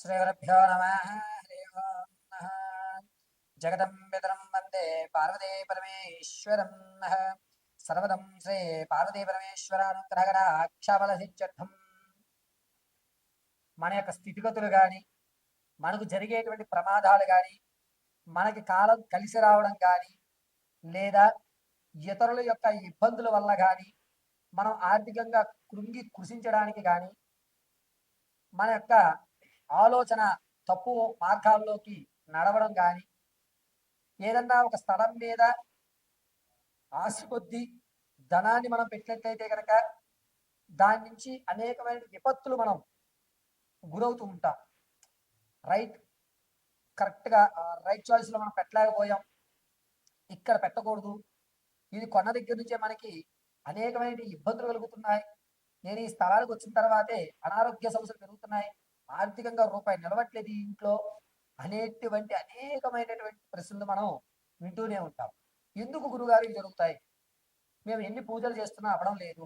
శ్రీగురుభ్యో నమ హరి ఓం జగదం పితరం వందే పార్వతీ పరమేశ్వరం సర్వదం శ్రీ పార్వతీ పరమేశ్వరానుగ్రహరాక్షబలసిద్ధ్యర్థం మన యొక్క స్థితిగతులు కానీ మనకు జరిగేటువంటి ప్రమాదాలు కానీ మనకి కాలం కలిసి రావడం కానీ లేదా ఇతరుల యొక్క ఇబ్బందుల వల్ల కానీ మనం ఆర్థికంగా కృంగి కృషించడానికి కానీ మన యొక్క ఆలోచన తప్పు మార్గాల్లోకి నడవడం కానీ ఏదన్నా ఒక స్థలం మీద ఆశ కొద్దీ ధనాన్ని మనం పెట్టినట్లయితే కనుక దాని నుంచి అనేకమైన విపత్తులు మనం గురవుతూ ఉంటాం. రైట్ కరెక్ట్గా రైట్ చాయిస్లో మనం పెట్టలేకపోయాం. ఇక్కడ పెట్టకూడదు. ఇది కొన్న దగ్గర నుంచే మనకి అనేకమైన ఇబ్బందులు కలుగుతున్నాయి. నేను ఈ స్థలానికి వచ్చిన తర్వాతే అనారోగ్య సమస్యలు పెరుగుతున్నాయి. ఆర్థికంగా రూపాయి నిలవట్లేదు ఇంట్లో అనేటువంటి అనేకమైనటువంటి ప్రశ్నలు మనం వింటూనే ఉంటాం. ఎందుకు గురుగారు జరుగుతాయి? మేము ఎన్ని పూజలు చేస్తున్నా అవడం లేదు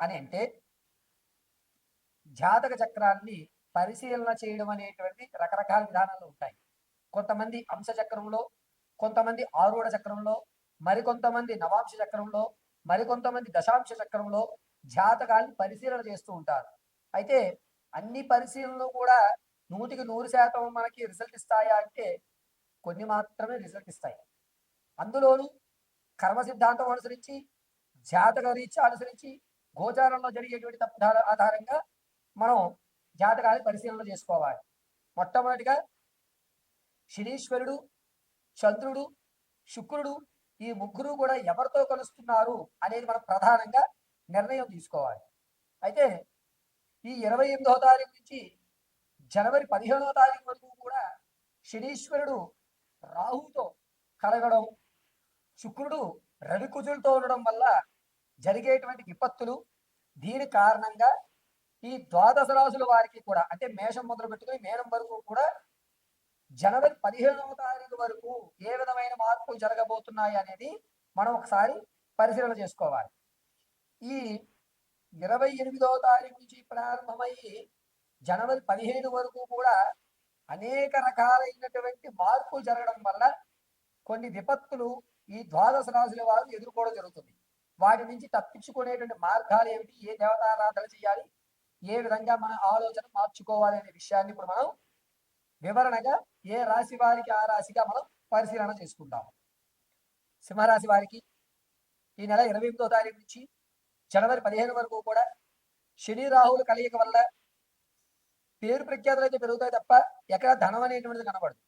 అని అంటే జాతక చక్రాన్ని పరిశీలన చేయడం అనేటువంటి రకరకాల విధానాలు ఉంటాయి. కొంతమంది అంశ చక్రంలో కొంతమంది ఆరూఢ చక్రంలో మరికొంతమంది నవాంశ చక్రంలో మరికొంతమంది దశాంశ చక్రంలో జాతకాన్ని పరిశీలన చేస్తూ ఉంటారు. అయితే అన్ని పరిశీలనలు కూడా నూటికి నూరు శాతం మనకి రిజల్ట్ ఇస్తాయా అంటే కొన్ని మాత్రమే రిజల్ట్ ఇస్తాయి. అందులోనూ కర్మ సిద్ధాంతం అనుసరించి జాతక రీత్యా అనుసరించి గోచారంలో జరిగేటువంటి తప్పుదాల ఆధారంగా మనం జాతకాన్ని పరిశీలన చేసుకోవాలి. మొట్టమొదటిగా శనీశ్వరుడు చంద్రుడు శుక్రుడు ఈ ముగ్గురు కూడా ఎవరితో కలుస్తున్నారు అనేది మనం ప్రధానంగా నిర్ణయం తీసుకోవాలి. అయితే ఈ ఇరవై ఎనిమిదవ తారీఖు నుంచి జనవరి పదిహేనవ తారీఖు వరకు కూడా శనీశ్వరుడు రాహుతో కలగడం శుక్రుడు రవికుజులతో ఉండడం వల్ల జరిగేటువంటి విపత్తులు దీని కారణంగా ఈ ద్వాదశ రాశుల వారికి కూడా అంటే మేషం మొదలు పెట్టుకుని మేనం వరకు కూడా జనవరి పదిహేనవ తారీఖు వరకు ఏ విధమైన మార్పులు జరగబోతున్నాయి అనేది మనం ఒకసారి పరిశీలన చేసుకోవాలి. ఈ ఇరవై ఎనిమిదవ తారీఖు నుంచి ప్రారంభమయ్యి జనవరి పదిహేను వరకు కూడా అనేక రకాలైనటువంటి మార్పులు జరగడం వల్ల కొన్ని విపత్తులు ఈ ద్వాదశ రాశుల వారు ఎదుర్కోవడం జరుగుతుంది. వాటి నుంచి తప్పించుకునేటువంటి మార్గాలు ఏమిటి? ఏ దేవతారాధన చేయాలి? ఏ విధంగా మన ఆలోచన మార్చుకోవాలి అనే విషయాన్ని ఇప్పుడు మనం వివరణగా ఏ రాశి వారికి ఆ రాశిగా మనం పరిశీలన చేసుకుంటాము సింహరాశి వారికి ఈ నెల ఇరవై ఎనిమిదో తారీఖు నుంచి జనవరి పదిహేను వరకు కూడా శని రాహుల కలయిక వల్ల పేరు ప్రఖ్యాతులు అయితే పెరుగుతాయి తప్ప ఎక్కడ ధనం అనేటువంటిది కనబడదు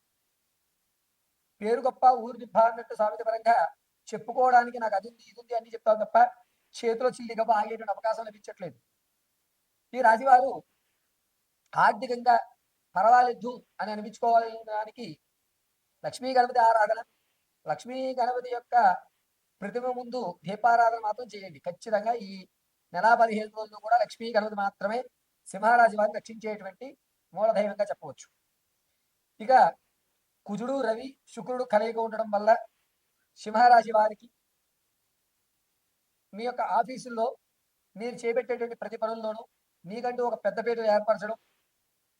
పేరు గొప్ప ఊరు దిబ్బ అన్నట్టు సామెత పరంగా చెప్పుకోవడానికి నాకు అది ఉంది ఇది ఉంది అని చెప్తాను తప్ప చేతిలో చిల్లి గబ్బ ఆగేటువంటి అవకాశం లభించట్లేదు. ఈ రాశివారు ఆర్థికంగా పర్వాలేదు అని అనిపించుకోవడానికి లక్ష్మీ గణపతి ఆరాధన లక్ష్మీ గణపతి యొక్క ప్రతిమ ముందు దీపారాధన మాత్రం చేయండి. ఖచ్చితంగా ఈ నెల పదిహేను రోజులు కూడా లక్ష్మీ గణపతి మాత్రమే సింహరాశి వారిని రక్షించేటువంటి మూలధైవంగా చెప్పవచ్చు. ఇక కుజుడు రవి శుక్రుడు కలయిక ఉండడం వల్ల సింహరాశి వారికి మీ యొక్క ఆఫీసుల్లో మీరు చేపట్టేటువంటి ప్రతి పనుల్లోనూ మీకంటూ ఒక పెద్ద పేరు ఏర్పరచడం.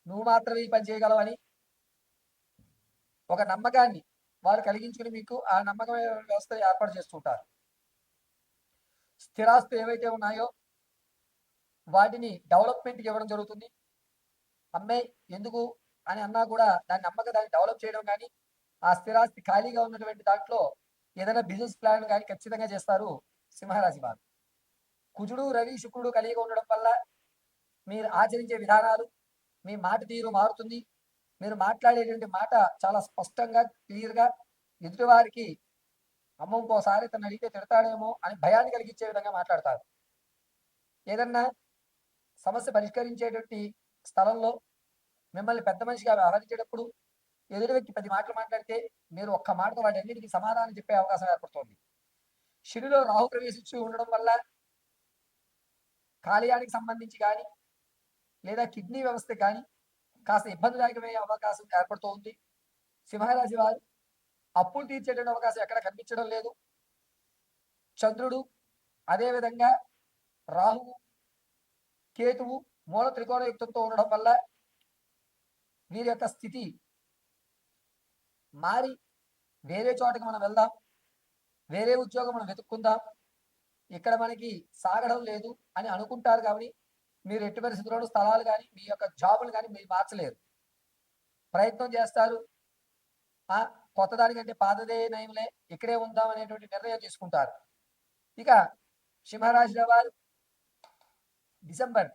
నువ్వు మాత్రమే ఈ పని చేయగలవని ఒక నమ్మకాన్ని వారు కలిగించుకుని మీకు ఆ నమ్మకమైన వ్యవస్థ ఏర్పాటు చేస్తుంటారు. స్థిరాస్తులు ఏవైతే ఉన్నాయో వాటిని డెవలప్మెంట్కి ఇవ్వడం జరుగుతుంది. అమ్మే ఎందుకు అని అన్నా కూడా దాన్ని నమ్మక దాన్ని డెవలప్ చేయడం కానీ ఆ స్థిరాస్తి ఖాళీగా ఉన్నటువంటి దాంట్లో ఏదైనా బిజినెస్ ప్లాన్ కానీ ఖచ్చితంగా చేస్తారు సింహరాశి వారు. కుజుడు రవి శుక్రుడు కలిగి ఉండడం వల్ల మీరు ఆచరించే విధానాలు మీ మాట తీరు మారుతుంది. మీరు మాట్లాడేటువంటి మాట చాలా స్పష్టంగా క్లియర్గా ఎదుటివారికి అమ్మ ఇంకోసారి తను అడిగితే తిడతాడేమో అని భయాన్ని కలిగించే విధంగా మాట్లాడతారు. ఏదన్నా సమస్య పరిష్కరించేటువంటి స్థలంలో మిమ్మల్ని పెద్ద మనిషిగా వ్యవహరించేటప్పుడు ఎదుటి వ్యక్తి పది మాటలు మాట్లాడితే మీరు ఒక్క మాటతో వాటన్నిటికీ సమాధానం చెప్పే అవకాశం ఏర్పడుతుంది. శనిలో రాహు ప్రవేశించి ఉండడం వల్ల కాలేయానికి సంబంధించి కానీ లేదా కిడ్నీ వ్యవస్థ కానీ కాస్త ఇబ్బందిదాయకమయ్యే అవకాశం ఏర్పడుతూ ఉంది సింహరాశి వారు అప్పులు తీర్చేటువంటి అవకాశం ఎక్కడ కనిపించడం లేదు. చంద్రుడు అదేవిధంగా రాహువు కేతువు మూల త్రికోణ యుక్తంతో ఉండడం వల్ల వీరి యొక్క స్థితి మారి వేరే చోటకి మనం వెళ్దాం. వేరే ఉద్యోగం మనం వెతుక్కుందాం. ఇక్కడ మనకి సాగడం లేదు అని అనుకుంటారు కాబట్టి మీరు ఎట్టి పరిస్థితుల్లోనూ స్థలాలు కానీ మీ యొక్క జాబులు కానీ మీరు మార్చలేరు. ప్రయత్నం చేస్తారు. ఆ కొత్త దానికంటే పాతదే నయంలే ఇక్కడే ఉందాం అనేటువంటి నిర్ణయం తీసుకుంటారు. ఇక సింహరాశి వారు డిసెంబర్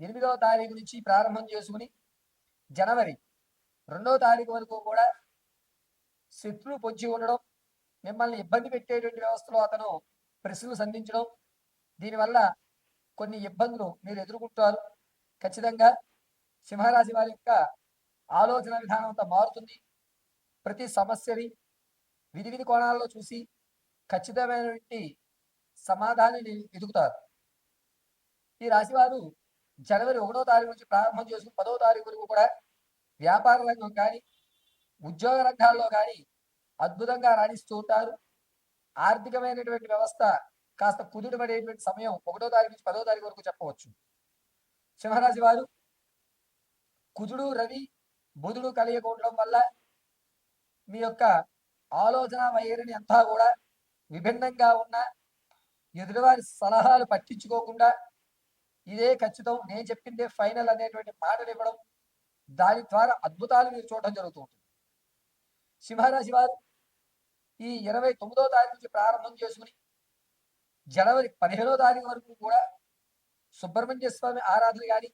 ఎనిమిదవ తారీఖు నుంచి ప్రారంభం చేసుకుని జనవరి రెండవ తారీఖు వరకు కూడా శత్రులు పొంచి ఉండడం మిమ్మల్ని ఇబ్బంది పెట్టేటువంటి వ్యవస్థలో అతను ప్రశ్నలు సంధించడం దీనివల్ల కొన్ని ఇబ్బందులు మీరు ఎదుర్కొంటారు. ఖచ్చితంగా సింహరాశి వారి యొక్క ఆలోచన విధానం అంతా మారుతుంది. ప్రతి సమస్యని విధి విధి కోణాల్లో చూసి ఖచ్చితమైనటువంటి సమాధానాన్ని ఎదుగుతారు. ఈ రాశివారు జనవరి ఒకటో తారీఖు నుంచి ప్రారంభం చేసుకుని పదో తారీఖు వరకు కూడా వ్యాపార రంగం కానీ ఉద్యోగ రంగాల్లో కానీ అద్భుతంగా రాణిస్తూ ఉంటారు. ఆర్థికమైనటువంటి వ్యవస్థ కాస్త కుదుడు పడేటువంటి సమయం ఒకటో తారీఖు నుంచి పదో తారీఖు వరకు చెప్పవచ్చు. సింహరాశి వారు కుజుడు రవి బుధుడు కలియక ఉండడం వల్ల మీ యొక్క ఆలోచన వైఖరిని అంతా కూడా విభిన్నంగా ఉన్న ఎదుటివారి సలహాలు పట్టించుకోకుండా ఇదే ఖచ్చితం. నేను చెప్పిందే ఫైనల్ అనేటువంటి మాటలు ఇవ్వడం దాని ద్వారా అద్భుతాలు మీరు చూడటం జరుగుతూ ఉంటుంది. సింహరాశి వారు ఈ ఇరవై తొమ్మిదో తారీఖు నుంచి ప్రారంభం చేసుకుని జనవరి పదిహేనో తారీఖు వరకు కూడా సుబ్రహ్మణ్య స్వామి ఆరాధన కానీ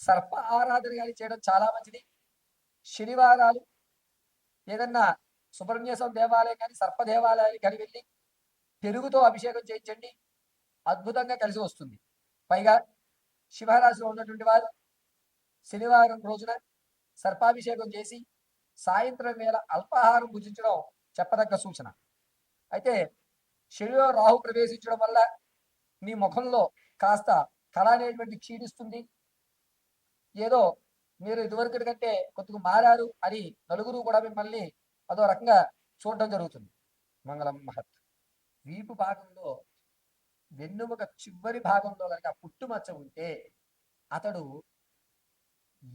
సర్ప ఆరాధన కానీ చేయడం చాలా మంచిది. శనివారాలు ఏదన్నా సుబ్రహ్మణ్య స్వామి దేవాలయం కానీ సర్ప దేవాలయాలు కానీ వెళ్ళి పెరుగుతో అభిషేకం చేయించండి. అద్భుతంగా కలిసి వస్తుంది. పైగా శివరాశిలో ఉన్నటువంటి వారు శనివారం రోజున సర్పాభిషేకం చేసి సాయంత్రం వేళ అల్పాహారం భుజించడం చెప్పదగ్గ సూచన. అయితే శనిలో రాహు ప్రవేశించడం వల్ల మీ ముఖంలో కాస్త కళ అనేటువంటి క్షీణిస్తుంది. ఏదో మీరు ఇదివరకటి కంటే కొద్దిగా మారారు అని నలుగురు కూడా మిమ్మల్ని అదో రకంగా చూడడం జరుగుతుంది. మంగళం మహత్. వీపు భాగంలో వెన్నుముక చివరి భాగంలో కనుక పుట్టుమచ్చ ఉంటే అతడు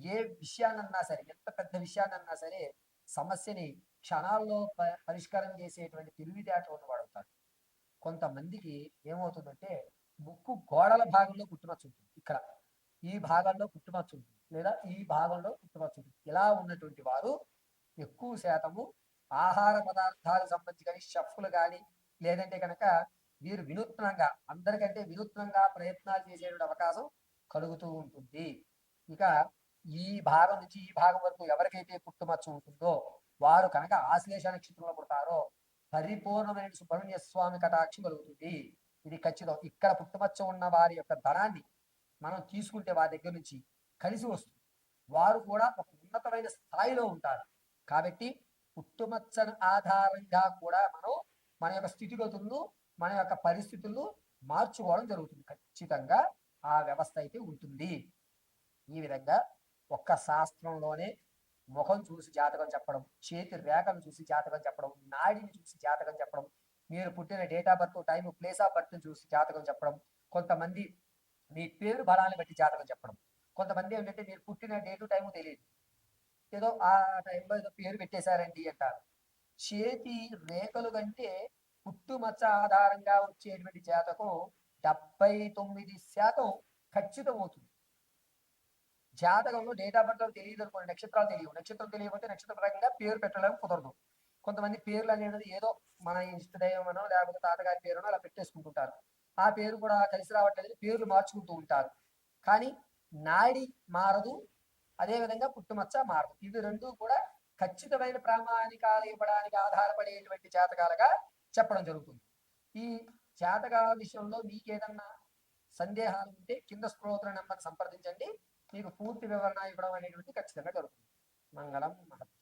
ఏ విషయాన్నన్నా సరే ఎంత పెద్ద విషయాన్నన్నా సరే సమస్యని క్షణాల్లో పరిష్కారం చేసేటువంటి తెలివితేట ఉన్నవాడు అవుతాడు కొంతమందికి ఏమవుతుందంటే ముక్కు గోడల భాగంలో పుట్టుమచ్చ ఉంటుంది. ఇక్కడ ఈ భాగంలో పుట్టుమచ్చ ఉంటుంది లేదా ఈ భాగంలో పుట్టుమచ్చ ఉంటుంది. ఇలా ఉన్నటువంటి వారు ఎక్కువ శాతము ఆహార పదార్థాలకు సంబంధించి కానీ షఫ్లు కానీ లేదంటే కనుక వీరు వినూత్నంగా అందరికంటే వినూత్నంగా ప్రయత్నాలు చేసేటువంటి అవకాశం కలుగుతూ ఉంటుంది. ఇక ఈ భాగం నుంచి ఈ భాగం వరకు ఎవరికైతే పుట్టుమచ్చ ఉంటుందో వారు కనుక ఆశ్లేష నక్షత్రంలో పుడతారో పరిపూర్ణమైన సుబ్రహ్మణ్య స్వామి కటాక్షం కలుగుతుంది. ఇది ఖచ్చితం. ఇక్కడ పుట్టుమచ్చ ఉన్న వారి యొక్క ధనాన్ని మనం తీసుకుంటే వారి దగ్గర నుంచి కలిసి వస్తుంది. వారు కూడా ఒక ఉన్నతమైన స్థాయిలో ఉంటారు. కాబట్టి పుట్టుమచ్చను ఆధారంగా కూడా మనం మన యొక్క స్థితిగతులను మన యొక్క పరిస్థితులను మార్చుకోవడం జరుగుతుంది. ఖచ్చితంగా ఆ వ్యవస్థ అయితే ఉంటుంది. ఈ విధంగా ఒక్క శాస్త్రంలోనే ముఖం చూసి జాతకం చెప్పడం చేతి రేఖను చూసి జాతకం చెప్పడం నాడిని చూసి జాతకం చెప్పడం మీరు పుట్టిన date of birth time place of birth చూసి జాతకం చెప్పడం కొంతమంది మీ పేరు బలాన్ని బట్టి జాతకం చెప్పడం. కొంతమంది ఏంటంటే మీరు పుట్టిన డేటు టైము తెలియదు. ఏదో ఆ టైంలో ఏదో పేరు పెట్టేశారండి అంటారు. చేతి రేఖలు కంటే పుట్టుమచ్చ ఆధారంగా వచ్చేటువంటి జాతకం డెబ్బై తొమ్మిది శాతం ఖచ్చితం అవుతుంది జాతకంలో డేట్ ఆఫ్ బర్త్ తెలియదు అనుకోండి నక్షత్రాలు తెలియవు. నక్షత్రం తెలియకపోతే నక్షత్ర ప్రకారంగా పేరు పెట్టడం కుదరదు. కొంతమంది పేర్లు అనేది ఏదో మన ఇష్టదైవమనో లేకపోతే తాతగారి పేరునో అలా పెట్టేసుకుంటుంటారు. ఆ పేరు కూడా కలిసి రావట్లేదు పేర్లు మార్చుకుంటూ ఉంటారు. కానీ నాడి మారదు అదే విధంగా పుట్టుమచ్చ మారదు. ఇవి రెండు కూడా ఖచ్చితమైన ప్రామాణికాలు ఇవ్వడానికి ఆధారపడేటువంటి జాతకాలుగా చెప్పడం జరుగుతుంది. ఈ జాతకాల విషయంలో మీకేదన్నా సందేహాలు ఉంటే కింద స్తోత్ర నెంబర్ సంప్రదించండి. మీకు పూర్తి వివరణ ఇవ్వడం అనేటువంటి ఖచ్చితంగా జరుగుతుంది. మంగళం మహత్వం.